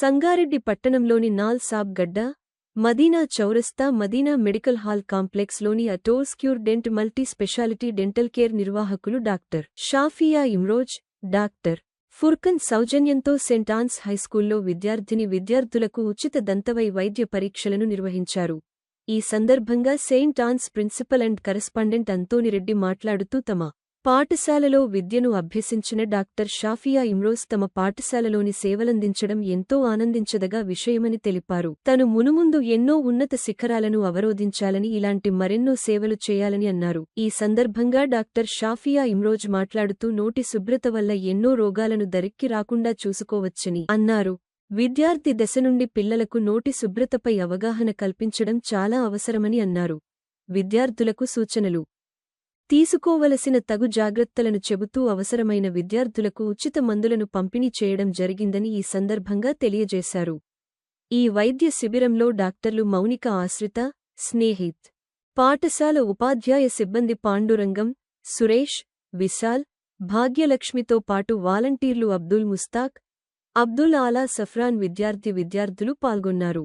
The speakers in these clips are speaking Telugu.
సంగారెడ్డి పట్టణంలోని నాల్ సాబ్ గడ్డ మదీనా చౌరస్తా మదీనా మెడికల్ హాల్ కాంప్లెక్స్లోని అటోస్క్యూర్ dent multi speciality dental care నిర్వాహకులు డాక్టర్ షాఫియా ఇమ్రోజ్ డాక్టర్ ఫుర్కన్ సౌజన్యంతో సెంట్ ఆన్స్ హైస్కూల్లో విద్యార్థిని విద్యార్థులకు ఉచిత దంతవై వైద్య పరీక్షలను నిర్వహించారు. ఈ సందర్భంగా saint Ann's principal and correspondent Anthony Reddy మాట్లాడుతూ తమ పాఠశాలలో విద్యను అభ్యసించిన డాక్టర్ షాఫియా ఇమ్రోజ్ తమ పాఠశాలలోని సేవలందించడం ఎంతో ఆనందించదగా విషయమని తెలిపారు. తను మునుముందు ఎన్నో ఉన్నత శిఖరాలను అవరోధించాలని ఇలాంటి మరెన్నో సేవలు చేయాలని అన్నారు. ఈ సందర్భంగా డాక్టర్ షాఫియా ఇమ్రోజ్ మాట్లాడుతూ నోటి శుభ్రత వల్ల ఎన్నో రోగాలను దరిక్కి రాకుండా చూసుకోవచ్చని అన్నారు. విద్యార్థి దశ నుండి పిల్లలకు నోటి శుభ్రతపై అవగాహన కల్పించడం చాలా అవసరమని అన్నారు. విద్యార్థులకు సూచనలు తీసుకోవలసిన తగు జాగ్రత్తలను చెబుతూ అవసరమైన విద్యార్థులకు ఉచిత మందులను పంపిణీ చేయడం జరిగిందని ఈ సందర్భంగా తెలియజేశారు. ఈ వైద్య శిబిరంలో డాక్టర్లు మౌనిక ఆశ్రిత స్నేహిత్ పాఠశాల ఉపాధ్యాయ సిబ్బంది పాండురంగం సురేష్ విశాల్ భాగ్యలక్ష్మితో పాటు వాలంటీర్లు అబ్దుల్ ముస్తాక్ అబ్దుల్ ఆలా సఫ్రాన్ విద్యార్థి విద్యార్థులు పాల్గొన్నారు.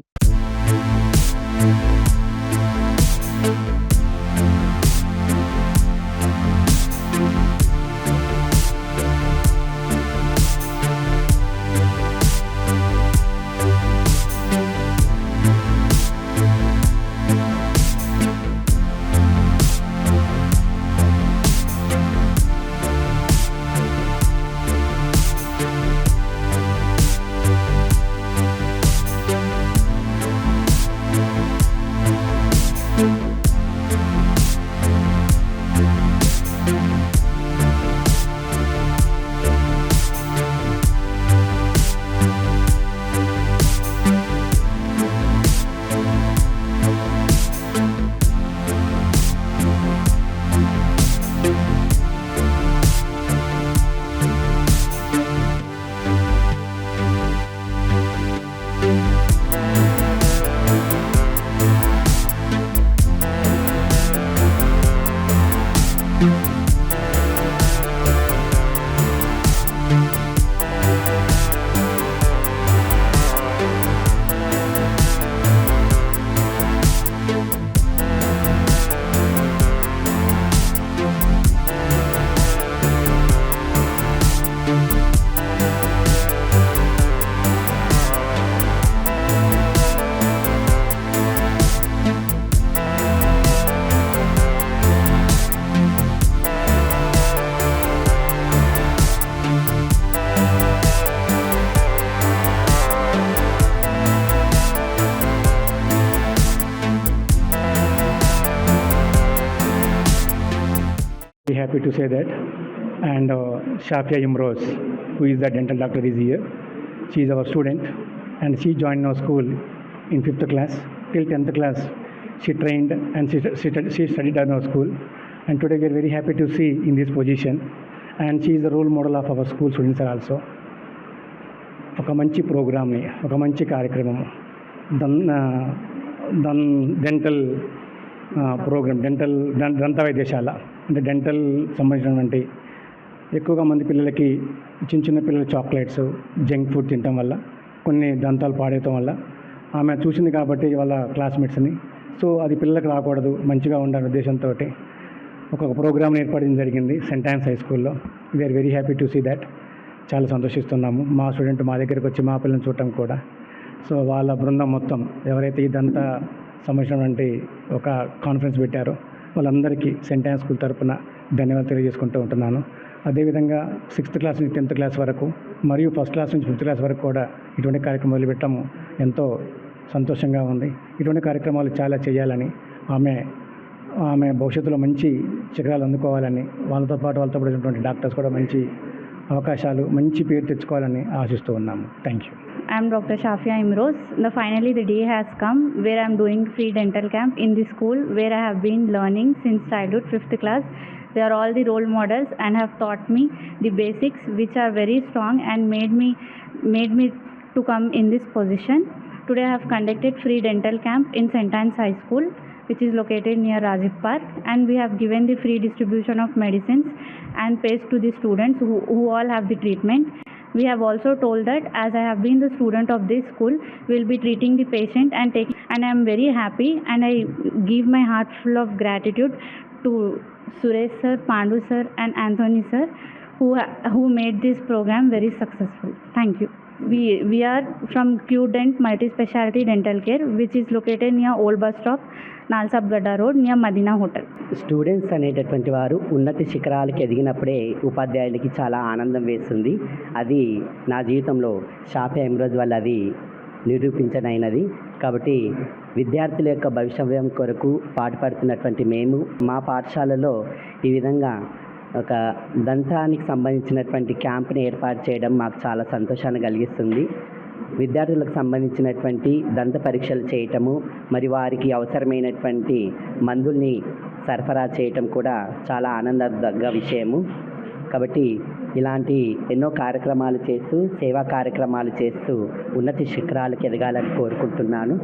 happy to say that. And uh, Shafia Imroz, who is the dental doctor, is here. She is our student, and she joined our school in fifth class. Till tenth class, she trained and she, she, she studied at our school. And today we are very happy to see in this position. And she is the role model of our school students also. ఒక మంచి ప్రోగ్రామ్ని ఒక మంచి కార్యక్రమం దన్ దన్ డెంటల్ ప్రోగ్రామ్ డెంటల్ దం- దంత వైద్యశాల అంటే డెంటల్ సంబంధించినటువంటి ఎక్కువగా మంది పిల్లలకి చిన్న చిన్న పిల్లల చాక్లెట్స్ జంక్ ఫుడ్ తినటం వల్ల కొన్ని దంతాలు పాడేయటం వల్ల ఆమె చూసింది కాబట్టి వాళ్ళ క్లాస్మేట్స్ని సో అది పిల్లలకు రాకూడదు మంచిగా ఉండాలనే ఉద్దేశంతో ఒక ప్రోగ్రామ్ ఏర్పడడం జరిగింది సెంట్ ఆన్స్ హై స్కూల్లో we are very happy to see that చాలా సంతోషిస్తున్నాము. మా స్టూడెంట్ మా దగ్గరికి వచ్చి మా పిల్లల్ని చూడటం కూడా. సో వాళ్ళ బృందం మొత్తం ఎవరైతే ఇదంతా సంబంధించినటువంటి ఒక కాన్ఫరెన్స్ పెట్టారో వాళ్ళందరికీ సెంట్ స్కూల్ తరపున ధన్యవాదాలు తెలియజేసుకుంటూ ఉంటున్నాను. అదేవిధంగా సిక్స్త్ క్లాస్ నుంచి టెన్త్ క్లాస్ వరకు మరియు ఫస్ట్ క్లాస్ నుంచి ఫిఫ్త్ క్లాస్ వరకు కూడా ఇటువంటి కార్యక్రమాలు మొదలుపెట్టము. ఎంతో సంతోషంగా ఉంది. ఇటువంటి కార్యక్రమాలు చాలా చేయాలని ఆమె ఆమె భవిష్యత్తులో మంచి శిఖరాలు అందుకోవాలని వాళ్ళతో పాటు వాళ్ళతో పాటు ఉన్నటువంటి డాక్టర్స్ కూడా మంచి అవకాశాలు మంచి పేరు తెచ్చుకోవాలని ఆశిస్తూ ఉన్నాము. Thank you I'm doctor Shafia Imroz the finally the day has come where I'm doing free dental camp in the school where I have been learning since childhood fifth class they are all the role models and have thought me the basics which are very strong and made me made me to come in this position today have conducted free dental camp in Saint Ann's high school which is located near Rajiv Park and we have given the free distribution of medicines and pays to the students who, who all have the treatment We have also told that as I have been the student of this school, we'll be treating the patient and take and I am very happy and I give my heart full of gratitude to Suresh sir, Pandu sir and Anthony sir who who made this program very successful. Thank you. We we are from Q Dent Multi Speciality Dental Care which is located near Old Bus Stop, Nalsabgadda road near Madina hotel students అనేటటువంటి వారు ఉన్నత శిఖరాలకి ఎదిగినప్పుడే ఉపాధ్యాయులకి చాలా ఆనందం వేస్తుంది. అది నా జీవితంలో షాఫీ ఎమ్రోజ్ వల్ల అది నిరూపించనైనది. కాబట్టి విద్యార్థుల యొక్క భవిష్యత్యం కొరకు పాటుపడుతున్నటువంటి మేము మా పాఠశాలలో ఈ విధంగా ఒక దంతానికి సంబంధించినటువంటి క్యాంప్ని ఏర్పాటు చేయడం మాకు చాలా సంతోషాన్ని కలిగిస్తుంది. విద్యార్థులకు సంబంధించినటువంటి దంత పరీక్షలు చేయటము మరి వారికి అవసరమైనటువంటి మందుల్ని సరఫరా చేయటం కూడా చాలా ఆనందదగ్గ విషయము. కాబట్టి ఇలాంటి ఎన్నో కార్యక్రమాలు చేస్తూ సేవా కార్యక్రమాలు చేస్తూ ఉన్నత శిఖరాలకు ఎదగాలని కోరుకుంటున్నాను.